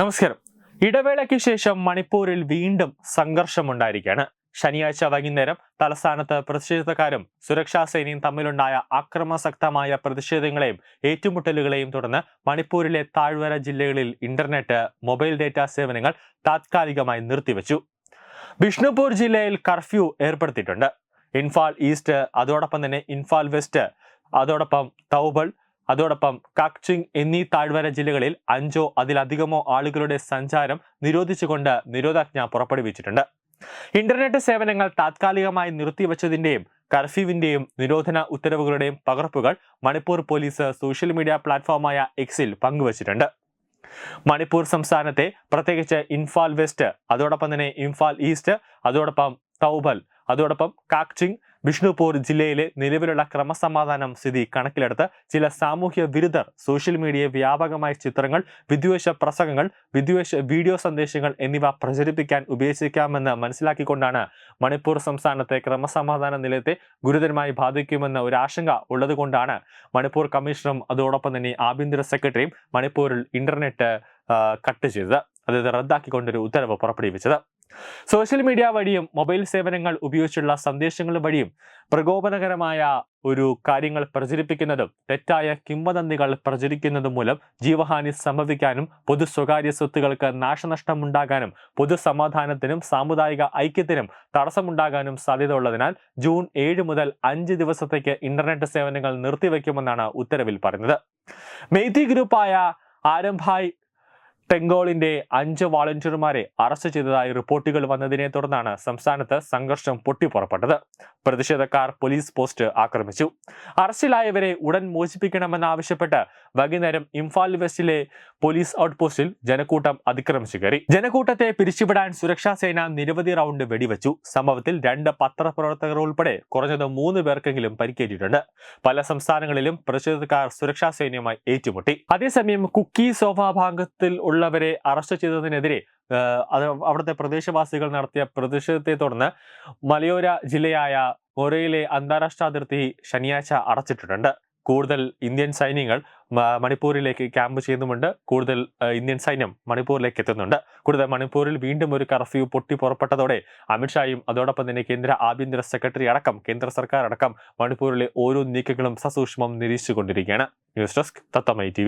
നമസ്കാരം. ഇടവേളയ്ക്ക് ശേഷം മണിപ്പൂരിൽ വീണ്ടും സംഘർഷമുണ്ടായിരിക്കുകയാണ്. ശനിയാഴ്ച വൈകുന്നേരം തലസ്ഥാനത്ത് പ്രതിഷേധക്കാരും സുരക്ഷാ സേനയും തമ്മിലുണ്ടായ അക്രമാസക്തമായ പ്രതിഷേധങ്ങളെയും ഏറ്റുമുട്ടലുകളെയും തുടർന്ന് മണിപ്പൂരിലെ താഴ്വര ജില്ലകളിൽ ഇന്റർനെറ്റ് മൊബൈൽ ഡേറ്റ സേവനങ്ങൾ താത്കാലികമായി നിർത്തിവെച്ചു. ബിഷ്ണുപൂർ ജില്ലയിൽ കർഫ്യൂ ഏർപ്പെടുത്തിയിട്ടുണ്ട്. ഇൻഫാൽ ഈസ്റ്റ് അതോടൊപ്പം തന്നെ ഇൻഫാൽ വെസ്റ്റ് അതോടൊപ്പം തൗബൾ അതോടൊപ്പം കാക്ചിങ് എന്നീ താഴ്വര ജില്ലകളിൽ അഞ്ചോ അതിലധികമോ ആളുകളുടെ സഞ്ചാരം നിരോധിച്ചുകൊണ്ട് നിരോധാജ്ഞ പുറപ്പെടുവിച്ചിട്ടുണ്ട്. ഇന്റർനെറ്റ് സേവനങ്ങൾ താത്കാലികമായി നിർത്തിവച്ചതിന്റെയും കർഫ്യൂവിന്റെയും നിരോധന ഉത്തരവുകളുടെയും പകർപ്പുകൾ മണിപ്പൂർ പോലീസ് സോഷ്യൽ മീഡിയ പ്ലാറ്റ്ഫോമായ എക്സിൽ പങ്കുവച്ചിട്ടുണ്ട്. മണിപ്പൂർ സംസ്ഥാനത്തെ പ്രത്യേകിച്ച് ഇൻഫാൽ വെസ്റ്റ് അതോടൊപ്പം തന്നെ ഇൻഫാൽ ഈസ്റ്റ് അതോടൊപ്പം തൗബൽ അതോടൊപ്പം കാക്ചിങ് ബിഷ്ണുപൂർ ജില്ലയിലെ നിലവിലുള്ള ക്രമസമാധാനം സ്ഥിതി കണക്കിലെടുത്ത് ചില സാമൂഹ്യ വിരുദ്ധർ സോഷ്യൽ മീഡിയയിൽ വ്യാപകമായ ചിത്രങ്ങൾ വിദ്വേഷ പ്രസംഗങ്ങൾ വിദ്വേഷ വീഡിയോ സന്ദേശങ്ങൾ എന്നിവ പ്രചരിപ്പിക്കാൻ ഉപയോഗിക്കാമെന്ന് മനസ്സിലാക്കിക്കൊണ്ടാണ് മണിപ്പൂർ സംസ്ഥാനത്തെ ക്രമസമാധാന നിലയത്തെ ഗുരുതരമായി ബാധിക്കുമെന്ന ഒരു ആശങ്ക ഉള്ളതുകൊണ്ടാണ് മണിപ്പൂർ കമ്മീഷണറും അതോടൊപ്പം തന്നെ ആഭ്യന്തര സെക്രട്ടറിയും മണിപ്പൂരിൽ ഇന്റർനെറ്റ് കട്ട് ചെയ്തത്. അതായത് റദ്ദാക്കിക്കൊണ്ടൊരു ഉത്തരവ് പുറപ്പെടുവിച്ചത്. സോഷ്യൽ മീഡിയ വഴിയും മൊബൈൽ സേവനങ്ങൾ ഉപയോഗിച്ചുള്ള സന്ദേശങ്ങൾ വഴിയും പ്രകോപനകരമായ ഒരു കാര്യങ്ങൾ പ്രചരിപ്പിക്കുന്നതും തെറ്റായ കിംവദന്തികൾ പ്രചരിക്കുന്നതും മൂലം ജീവഹാനി സംഭവിക്കാനും പൊതു സ്വകാര്യ സ്വത്തുകൾക്ക് നാശനഷ്ടമുണ്ടാകാനും പൊതുസമാധാനത്തിനും സാമുദായിക ഐക്യത്തിനും തടസ്സമുണ്ടാകാനും സാധ്യത ഉള്ളതിനാൽ ജൂൺ ഏഴ് മുതൽ അഞ്ച് ദിവസത്തേക്ക് ഇന്റർനെറ്റ് സേവനങ്ങൾ നിർത്തിവെക്കുമെന്നാണ് ഉത്തരവിൽ പറഞ്ഞത് മെയ്തി ഗ്രൂപ്പായ ആരംഭായ് ടെങ്കോളിന്റെ അഞ്ച് വാളണ്ടിയർമാരെ അറസ്റ്റ് ചെയ്തതായി റിപ്പോർട്ടുകൾ വന്നതിനെ തുടർന്നാണ് സംസ്ഥാനത്ത് സംഘർഷം പൊട്ടിപ്പുറപ്പെട്ടത്. പ്രതിഷേധക്കാർ പോലീസ് പോസ്റ്റ് ആക്രമിച്ചു. അറസ്റ്റിലായവരെ ഉടൻ മോചിപ്പിക്കണമെന്നാവശ്യപ്പെട്ട് വൈകുന്നേരം ഇംഫാൽ വെസ്റ്റിലെ പോലീസ് ഔട്ട് പോസ്റ്റിൽ ജനക്കൂട്ടം അതിക്രമിച്ചു കയറി. ജനക്കൂട്ടത്തെ പിരിച്ചുവിടാൻ സുരക്ഷാ സേന നിരവധി റൗണ്ട് വെടിവെച്ചു. സംഭവത്തിൽ രണ്ട് പത്രപ്രവർത്തകർ ഉൾപ്പെടെ കുറഞ്ഞത് മൂന്ന് പേർക്കെങ്കിലും പരിക്കേറ്റിട്ടുണ്ട്. പല സംസ്ഥാനങ്ങളിലും പ്രതിഷേധക്കാർ സുരക്ഷാ സേനയുമായി ഏറ്റുമുട്ടി. അതേസമയം കുക്കി സോഫ ഭാഗത്തിൽ ഉള്ളവരെ അറസ്റ്റ് ചെയ്തതിനെതിരെ അത് അവിടുത്തെ പ്രദേശവാസികൾ നടത്തിയ പ്രതിഷേധത്തെ തുടർന്ന് മലയോര ജില്ലയായ മൊറയിലെ അന്താരാഷ്ട്ര അതിർത്തി ശനിയാഴ്ച അടച്ചിട്ടിട്ടുണ്ട്. കൂടുതൽ ഇന്ത്യൻ സൈന്യങ്ങൾ മണിപ്പൂരിലേക്ക് ക്യാമ്പ് ചെയ്യുന്നുമുണ്ട്. കൂടുതൽ ഇന്ത്യൻ സൈന്യം മണിപ്പൂരിലേക്ക് എത്തുന്നുണ്ട്. കൂടുതൽ മണിപ്പൂരിൽ വീണ്ടും ഒരു കർഫ്യൂ പൊട്ടി പുറപ്പെട്ടതോടെ അമിത്ഷായും അതോടൊപ്പം തന്നെ കേന്ദ്ര ആഭ്യന്തര സെക്രട്ടറി അടക്കം കേന്ദ്ര സർക്കാർ അടക്കം മണിപ്പൂരിലെ ഓരോ നീക്കങ്ങളും സസൂക്ഷ്മം നിരീക്ഷിച്ചുകൊണ്ടിരിക്കുകയാണ്. ന്യൂസ് ഡെസ്ക് തത്തമൈ ടി